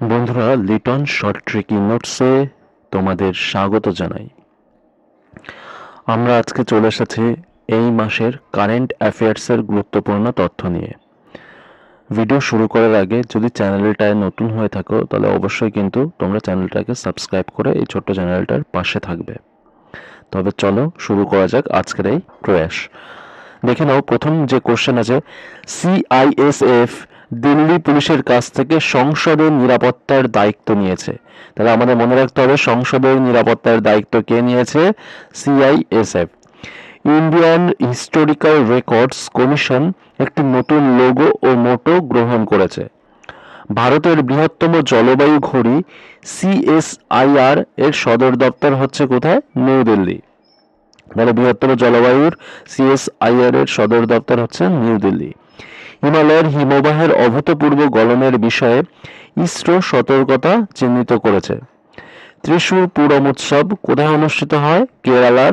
বন্ধুরা, Liton short tricky নোটসে তোমাদের স্বাগত জানাই। আমরা আজকে চলে এসেছি এই মাসের কারেন্ট অ্যাফেয়ার্সের গুরুত্বপূর্ণ তথ্য নিয়ে। ভিডিও শুরু করার আগে যদি চ্যানেলটায় নতুন হয়ে থাকো, তাহলে অবশ্যই কিন্তু তোমরা চ্যানেলটাকে সাবস্ক্রাইব করে এই ছোট্ট চ্যানেলটার পাশে থাকবে। তবে চলো শুরু করা যাক আজকের এই প্রয়াস। দেখে নাও, প্রথম যে কোশ্চেন আছে সিআইএসএফ দিল্লি পুলিশের কাছ থেকে সংসদের নিরাপত্তার দায়িত্ব নিয়েছে। তাহলে আমাদের মনে রাখতে হবে, সংসদের নিরাপত্তার দায়িত্ব কে নিয়েছে? CISF Indian Historical Records Commission একটি নতুন লোগো ও মোটো গ্রহণ করেছে। ভারতের বৃহত্তম জলবায়ু ঘড়ি সিএসআইআর এর সদর দপ্তর হচ্ছে কোথায়? নিউ দিল্লি। তাহলে বৃহত্তম জলবায়ুর সিএসআইআর এর সদর দপ্তর হচ্ছে নিউ দিল্লি। হিমালয়ের হিমবাহের অভূতপূর্ব গলনের বিষয়ে ইসরো সতর্কতা চিহ্নিত করেছে। ত্রিশূর পুরম উৎসব কোথায় অনুষ্ঠিত হয়? কেরালার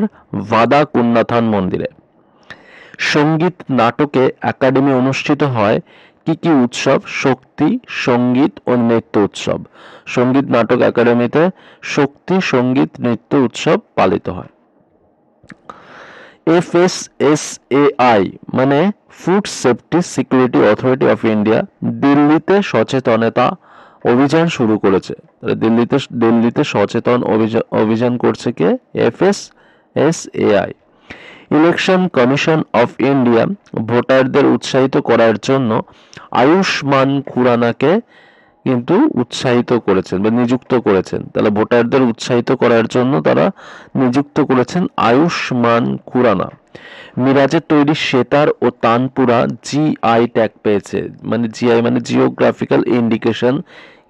ভাদা কুন্নাথান মন্দিরে। সংগীত নাটকে একাডেমি অনুষ্ঠিত হয় কি কি উৎসব? শক্তি, সংগীত ও নৃত্য উৎসব। সংগীত নাটক একাডেমিতে শক্তি, সংগীত, নৃত্য উৎসব পালিত হয়। এফএসএসএআই মানে Food Safety Security Authority of India দিল্লিতে সচেতনতা অভিযান শুরু করেছে। তাহলে দিল্লিতে দিল্লিতে সচেতন অভিযান করছে কে? FSSAI. Election Commission of India ভোটারদের উৎসাহিত করার জন্য আয়ুষ্মান খুরানাকে কিন্তু উৎসাহিত করেছেন বা নিযুক্ত করেছেন। তাহলে ভোটারদের উৎসাহিত করার জন্য তারা নিযুক্ত করেছেন আয়ুষ্মান খুরানা। মিরাজের তৈরি সেতার ও তানপুরা জিআই ট্যাগ পেয়েছে মানে জিআই মানে জিওগ্রাফিক্যাল ইন্ডিকেশন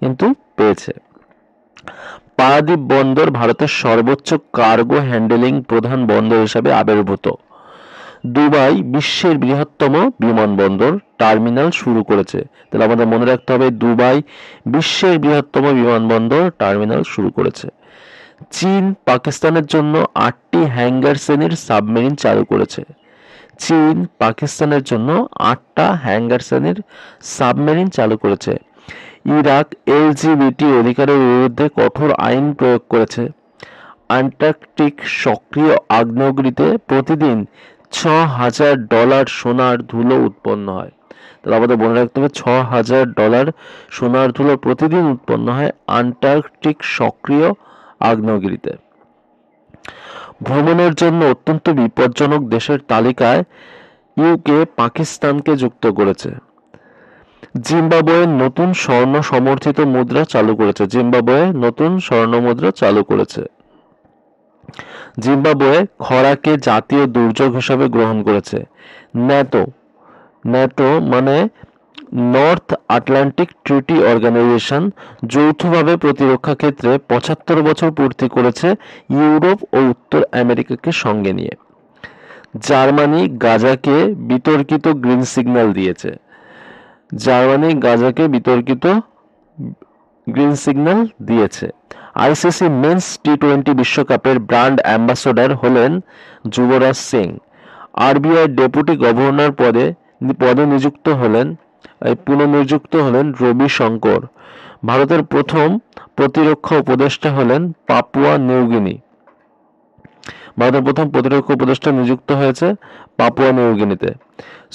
কিন্তু পেয়েছে। পারাদ্বীপ বন্দর ভারতের সর্বোচ্চ কার্গো হ্যান্ডেলিং প্রধান বন্দর হিসাবে আবির্ভূত। দুবাই বিশ্বের বৃহত্তম বিমানবন্দর টার্মিনাল শুরু করেছে। তাহলে আমাদের মনে রাখতে হবে, দুবাই বিশ্বের বৃহত্তম বিমানবন্দর টার্মিনাল শুরু করেছে। চীন পাকিস্তানের জন্য আটটি হ্যাঙ্গার শ্রেণির সাবমেরিন চালু করেছে। চীন পাকিস্তানের জন্য আটটা হ্যাঙ্গার শ্রেণির সাবমেরিন চালু করেছে। ইরাক এলজিবিটি অধিকারের বিরুদ্ধে কঠোর আইন প্রয়োগ করেছে। আন্টার্কটিক সক্রিয় আগ্নেয়গিরিতে প্রতিদিন ছ হাজার ডলার সোনার ধুলো উৎপন্ন হয়। তাহলে আমাদের মনে রাখতে হবে ছ হাজার ডলার সোনার ধুলো প্রতিদিন উৎপন্ন হয় আন্টার্কটিক সক্রিয় আগ্নেয়গিরিতে। ভ্রমণের জন্য অত্যন্ত বিপজ্জনক দেশের তালিকায় ইউকে পাকিস্তানকে যুক্ত করেছে। জিম্বাবুয়ে নতুন স্বর্ণ সমর্থিত মুদ্রা চালু করেছে। জিম্বাবুয়ে নতুন স্বর্ণ মুদ্রা চালু করেছে। জিম্বাবুয়ে খরাকে জাতীয় দুর্যোগ হিসাবে গ্রহণ করেছে। ন্যাটো। ন্যাটো মানে নর্থ আটলান্টিক ট্রিটি অর্গানাইজেশন, যৌথভাবে প্রতিরক্ষা ক্ষেত্রে পঁচাত্তর বছর পূর্তি করেছে ইউরোপ ও উত্তর আমেরিকাকে সঙ্গে নিয়ে। জার্মানি গাজাকে বিতর্কিত গ্রিন সিগন্যাল দিয়েছে। জার্মানি গাজাকে বিতর্কিত গ্রিন সিগন্যাল দিয়েছে। আইসিসি মেন্স টি টোয়েন্টি বিশ্বকাপের ব্র্যান্ড অ্যাম্বাসেডর হলেন Yuvraj Singh. RBI deputy governor পদে পদে নিযুক্ত হলেন পুনঃনিযুক্ত হলেন রবি শঙ্কর। ভারতের প্রথম প্রতিরক্ষা উপদেষ্টা হলেন পাপুয়া নিউগিনি ভারতের প্রথম প্রতিরক্ষা উপদেষ্টা নিযুক্ত হয়েছে পাপুয়া নিউগিনিতে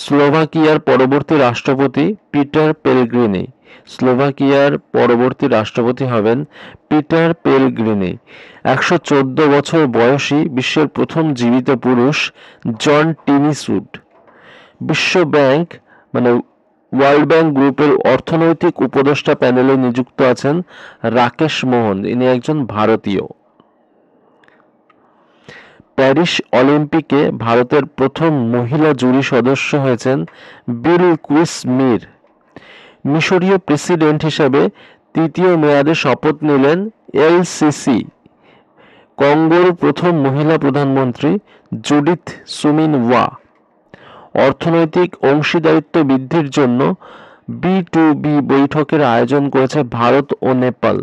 স্লোভাকিয়ার পরবর্তী রাষ্ট্রপতি পিটার পেলগ্রিনি। স্লোভাকিয়ার পরবর্তী রাষ্ট্রপতি হবেন পিটার পেলগ্রিনি। একশো চোদ্দ বছর বয়সী বিশ্বের প্রথম জীবিত পুরুষ জন টিনিসুড বিশ্ব ব্যাংক মানে ওয়ার্ল্ড ব্যাংক গ্রুপের অর্থনৈতিক উপদেষ্টা প্যানেলে নিযুক্ত আছেন রাকেশ মোহন। ইনি একজন ভারতীয়। প্যারিস অলিম্পিকে ভারতের প্রথম মহিলা জুরি সদস্য হয়েছেন বিল কুইস মির। মিশরীয় প্রেসিডেন্ট হিসেবে তৃতীয় মেয়াদে শপথ নিলেন এলসিসি কঙ্গোর প্রথম মহিলা প্রধানমন্ত্রী জুডিথ সুমিন ওয়া। অর্থনৈতিক অংশীদারিত্ব বৃদ্ধির জন্য বি টু বি বৈঠকের আয়োজন করেছে ভারত ও নেপাল।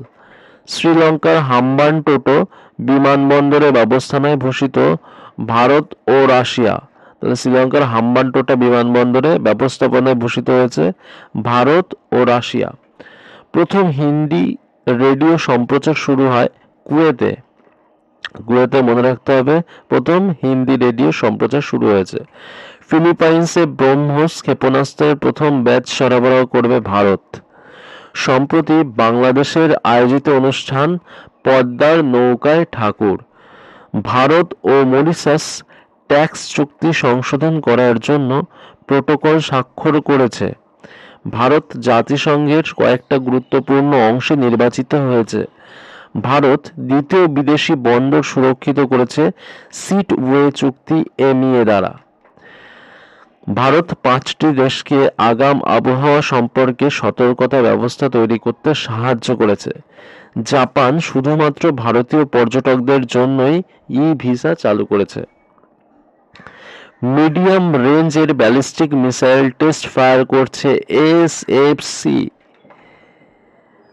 শ্রীলঙ্কার হাম্বানটোটো বিমানবন্দরে ব্যবস্থানায় ভূষিত ভারত ও রাশিয়া। তাহলে শ্রীলঙ্কার হাম্বানটোটা বিমানবন্দরে ব্যবস্থাপনায় ভূষিত হয়েছে ভারত ও রাশিয়া। প্রথম হিন্দি রেডিও সম্প্রচার শুরু হয় কুয়েতে। কুয়েতে মনে রাখতে হবে, প্রথম হিন্দি রেডিও সম্প্রচার শুরু হয়েছে। ফিলিপাইন্সে ব্রহ্মোস ক্ষেপণাস্ত্রের প্রথম ব্যাচ সরবরাহ করবে ভারত। সম্প্রতি বাংলাদেশের আয়োজিত অনুষ্ঠান পদ্মার নৌকায় ঠাকুর। ভারত ও মরিশাস ট্যাক্স চুক্তি সংশোধন করার জন্য প্রোটোকল স্বাক্ষর করেছে। ভারত জাতিসংঘের কয়েকটা গুরুত্বপূর্ণ অংশে নির্বাচিত হয়েছে। ভারত দ্বিতীয় বিদেশি বন্দর সুরক্ষিত করেছে সিট ওয়ে চুক্তি এমইএ দ্বারা। ভারত পাঁচটি দেশকে আগাম আবহাওয়া সম্পর্কে সতর্কতা ব্যবস্থা তৈরি করতে সাহায্য করেছে। জাপান শুধুমাত্র ভারতীয় পর্যটকদের জন্যই ই ভিসা চালু করেছে। মিডিয়াম রেঞ্জের ব্যালিস্টিক মিসাইল টেস্ট ফায়ার করছে এসএফসি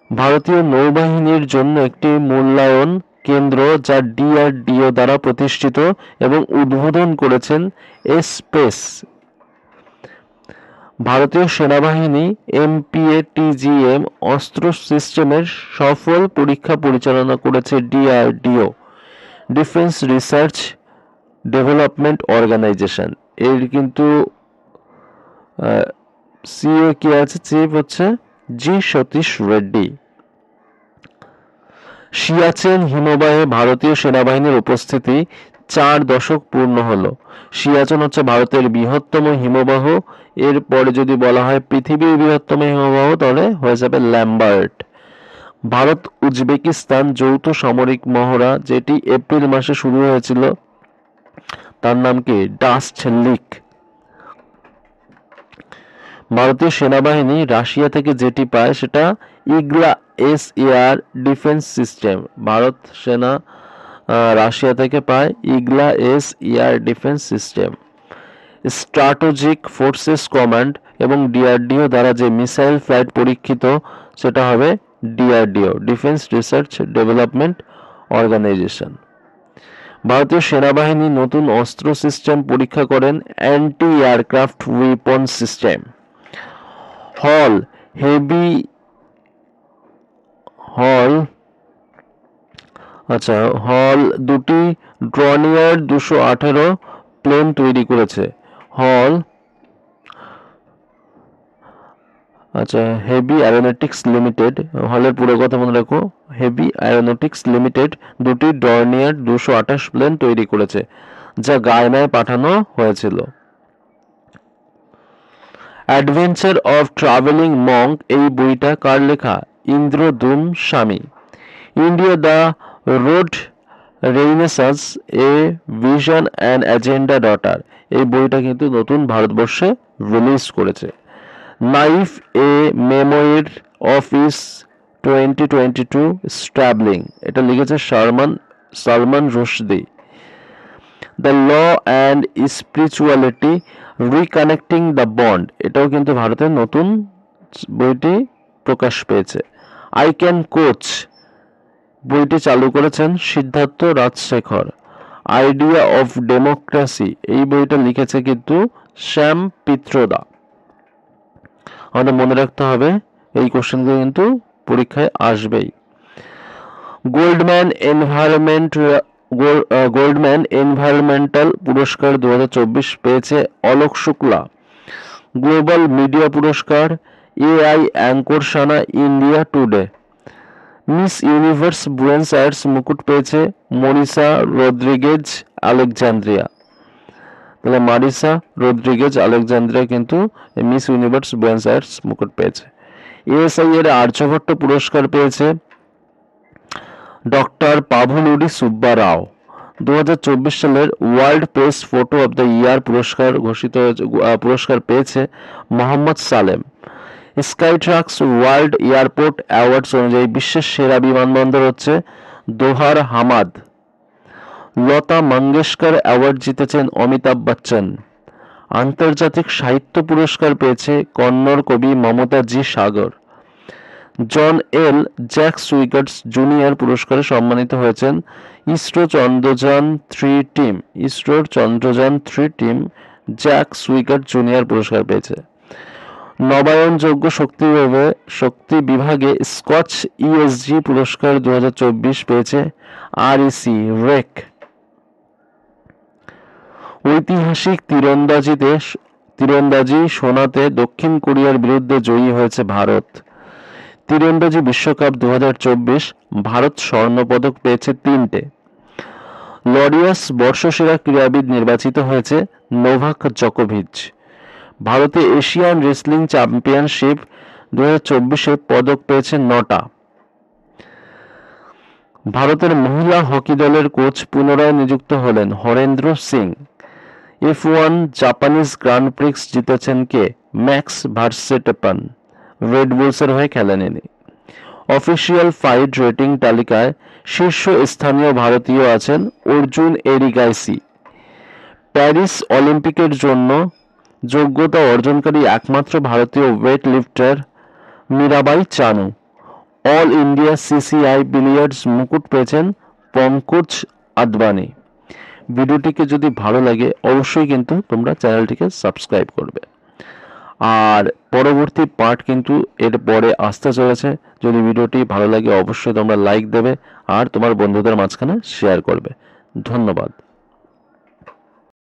ভারতীয় নৌবাহিনীর জন্য একটি মূল্যায়ন কেন্দ্র যা ডিআরডিও দ্বারা প্রতিষ্ঠিত এবং উদ্বোধন করেছেন এসপেস ভারতীয় সেনাবাহিনী এমপিএটিজিএম অস্ত্র সিস্টেমের সফল পরীক্ষা পরিচালনা করেছে DRDO Defence Research Development Organisation. এর কিন্তু সিএ কি আছে? চিফ হচ্ছে জি সতীশ রেড্ডি। সিয়াচেন হিমবাহে ভারতীয় সেনাবাহিনীর উপস্থিতি চার দশক পূর্ণ হলো। সিয়াচেন হচ্ছে ভারতের বৃহত্তম হিমবাহ। এরপরে যদি বলা হয় পৃথিবীর বৃহত্তম হিমবাহ, তাহলে হয়ে যাবে ল্যাম্বার্ট। ভারত উজবেকিস্তান যৌথ সামরিক মহড়া, যেটি এপ্রিল মাসে শুরু হয়েছিল। তার নাম কি? ডাস্ট লিক ভারতীয় সেনাবাহিনী রাশিয়া থেকে যেটি পায় সেটা Igla S air defence system. Bharat সেনা রাশিয়া থেকে পায় Igla S air defence system. Strategic Forces Command এবং ডিআরডিও দ্বারা যে মিসাইল ফ্লাইট পরীক্ষিত, সেটা হবে DRDO, Defence Research Development Organisation. ভারতীয় সেনাবাহিনী নতুন অস্ত্র সিস্টেম পরীক্ষা করেন অ্যান্টি এয়ারক্রাফট উইপন সিস্টেম হল, হেভি হল আচ্ছা হল দুটি ড্রনিয়ার দুশো আঠেরো প্লেন তৈরি করেছে। হল আচ্ছা হেভি অ্যারোনটিক্স লিমিটেড হলের পুরো কথা মনে রাখো হেভি অ্যারোনটিক্স লিমিটেড দুটি ডর্নিয়ার দুশো আঠাশ প্লেন তৈরি করেছে, যা গায়নায় পাঠানো হয়েছিল। অ্যাডভেঞ্চার অফ ট্রাভেলিং মঙ্ক এই বইটা কার লেখা? Indradum Swami. India the road renaissance a vision and agenda daughter এই বইটা কিন্তু নতুন ভারতবর্ষে রিলিজ করেছে। Knife a memoir office twenty twenty two stabbing এটা লিখেছে Salman Salman Rushdie. The law and spirituality reconnecting the bond এটাও কিন্তু ভারতের নতুন বইটি প্রকাশ পেয়েছে। আই ক্যান কোচ বইটি চালু করেছেন Siddharth Rajasekhar. Idea of democracy এই বইটা লিখেছে কিন্তু শ্যাম পিত্রদা। আমাদের মনে রাখতে হবে, এই কোশ্চেনগুলো কিন্তু পরীক্ষায় আসবেই। গোল্ডম্যান এনভায়রনমেন্ট গোল্ডম্যান এনভায়রনমেন্টাল পুরস্কার দু হাজার চব্বিশ পেয়েছে অলোক শুক্লা। গ্লোবাল মিডিয়া পুরস্কার, AI anchor India Today. Miss Universe Buenos Aires মুকুট পেয়েছে মরিসা রদ্রিগেজ আলেকজান্দ্রিয়া। তাহলে মারিসা রদ্রিগেজ আলেকজান্দ্রিয়া কিন্তু মিস ইউনিভার্স বুয়েন্স আয়ার্স মুকুট পেয়েছে। এএসআই এর আর্যভট্ট পুরস্কার পেয়েছে ডক্টর পাভলুডি সুব্বা রাও। দু হাজার চব্বিশ সালের world press photo of the year পুরস্কার ঘোষিত পুরস্কার পেয়েছে Mohammed Salem. Skytrax world airport awards অনুযায়ী বিশ্বের সেরা বিমানবন্দর হচ্ছে দোহার হামাদ। লতা মঙ্গেশকর অ্যাওয়ার্ড জিতেছেন অমিতাভ বচ্চন। আন্তর্জাতিক সাহিত্য পুরস্কার পেয়েছে কন্নড় কবি Mamta G Sagar. John L Jack Swigert junior পুরস্কারে সম্মানিত হয়েছেন ইসরো চন্দ্রযান থ্রি টিম। ইসরোর Chandrayaan three team Jack Swigert junior পুরস্কার পেয়েছে। নবায়নযোগ্য শক্তি শক্তি বিভাগে স্কচ ইএসজি পুরস্কার দু হাজার চব্বিশ পেয়েছে আর আরইসি রেক। ঐতিহাসিক তীরন্দাজিতে তীরন্দাজি সোনাতে দক্ষিণ কোরিয়ার বিরুদ্ধে জয়ী হয়েছে ভারত। তীরন্দাজি বিশ্বকাপ দু হাজার চব্বিশ ভারত স্বর্ণপদক পেয়েছে তিনটে। লরিয়াস বর্ষসেরা ক্রীড়াবিদ নির্বাচিত হয়েছে নোভাক জকোভিচ। ভারতে এশিয়ান রেসলিং চ্যাম্পিয়নশিপ দু হাজার পদক পেয়েছে নটা। ভারতের মহিলা হকি দলের কোচ পুনরায় নিযুক্ত হলেন Harendra Singh. F one Japanese grand prix জিতেছেন কে? ম্যাক্স ভার্সেটেপান রেড বুলসের হয়ে খেলেন ইনি। অফিসিয়াল ফাইট রেটিং তালিকায় শীর্ষ স্থানীয় ভারতীয় আছেন অর্জুন এরিগাইসি। প্যারিস অলিম্পিকের জন্য যোগ্যতা অর্জনকারী একমাত্র ভারতীয় weight lifter Mirabai Chanu. All India CCI billiards মুকুট পেয়েছেন পঙ্কজ আদবানি। ভিডিওটিকে যদি ভালো লাগে, অবশ্যই কিন্তু তোমরা চ্যানেলটিকে সাবস্ক্রাইব করবে। আর পরবর্তী পার্ট কিন্তু এর পরে আসতে চলেছে। যদি ভিডিওটি ভালো লাগে, অবশ্যই তোমরা লাইক দেবে আর তোমার বন্ধুদের মাঝখানে শেয়ার করবে। ধন্যবাদ।